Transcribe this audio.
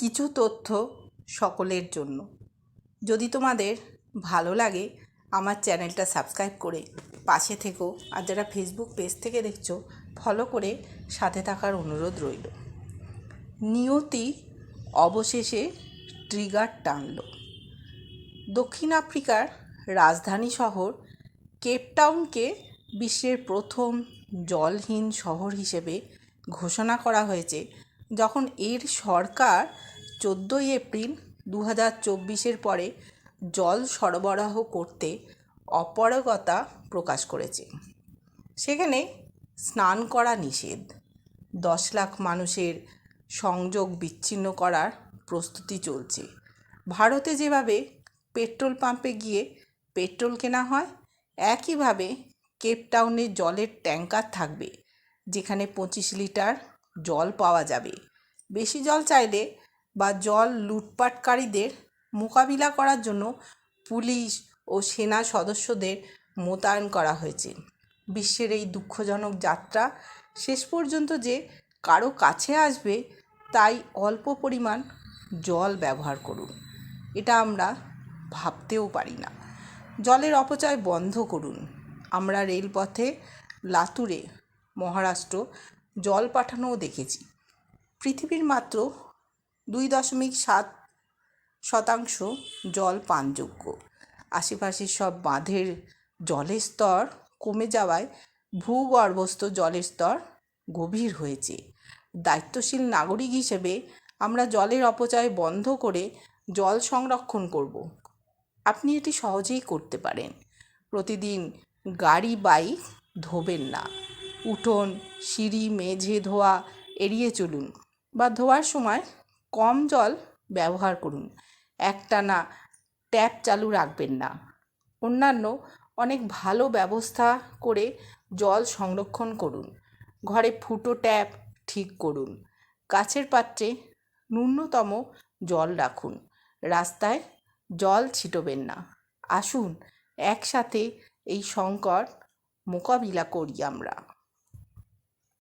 কিছু তথ্য সকলের জন্য। যদি তোমাদের ভালো লাগে, আমার চ্যানেলটা সাবস্ক্রাইব করে পাশে থেকো। আর যারা ফেসবুক পেজ থেকে দেখছ ফলো করে সাথে থাকার অনুরোধ রইল। নিয়তি অবশেষে ট্রিগার টানল। দক্ষিণ আফ্রিকার রাজধানী শহর কেপটাউনকে বিশ্বের প্রথম জলহীন শহর হিসেবে ঘোষণা করা হয়েছে। যখন এর সরকার চোদ্দোই এপ্রিল দু হাজার চব্বিশের পরে জল সরবরাহ করতে অপারগতা প্রকাশ করেছে। সেখানে স্নান করা নিষেধ, দশ লাখ মানুষের সংযোগ বিচ্ছিন্ন করার প্রস্তুতি চলছে। ভারতে যেভাবে পেট্রোল পাম্পে গিয়ে পেট্রোল কেনা হয়, একইভাবে কেপটাউনে জলের ট্যাঙ্কার থাকবে, যেখানে পঁচিশ লিটার জল পাওয়া যাবে। বেশি জল চাইলে বা জল লুটপাটকারীদের মোকাবিলা করার জন্য পুলিশ ও সেনা সদস্যদের মোতায়েন করা হয়েছে। বিশ্বের এই দুঃখজনক যাত্রা শেষ পর্যন্ত যে কারও কাছে আসবে, তাই অল্প পরিমাণ জল ব্যবহার করুন। এটা আমরা ভাবতেও পারি না। জলের অপচয় বন্ধ করুন। আমরা রেলপথে লাতুরে মহারাষ্ট্র জল পাঠানোও দেখেছি। পৃথিবীর মাত্র দুই দশমিক সাত শতাংশ জল পানযোগ্য। আশেপাশের সব বাঁধের জলের স্তর কমে যাওয়ায় ভূগর্ভস্থ জলের স্তর গভীর হয়েছে। দায়িত্বশীল নাগরিক হিসেবে আমরা জলের অপচয় বন্ধ করে জল সংরক্ষণ করব। আপনি এটি সহজেই করতে পারেন। প্রতিদিন গাড়ি, বাইক ধোবেন না। উঠোন, সিঁড়ি, মেঝে, ধোয়া, এড়িয়ে চলুন বা ধোয়ার সময় কম জল ব্যবহার করুন। একটানা ট্যাপ চালু রাখবেন না। অন্যান্য অনেক ভালো ব্যবস্থা করে জল সংরক্ষণ করুন। ঘরে ফুটো ট্যাপ ঠিক করুন। কাছের পাত্রে ন্যূনতম জল রাখুন। রাস্তায় জল ছিটবেন না। আসুন একসাথে এই সংকট মোকাবিলা করি আমরা।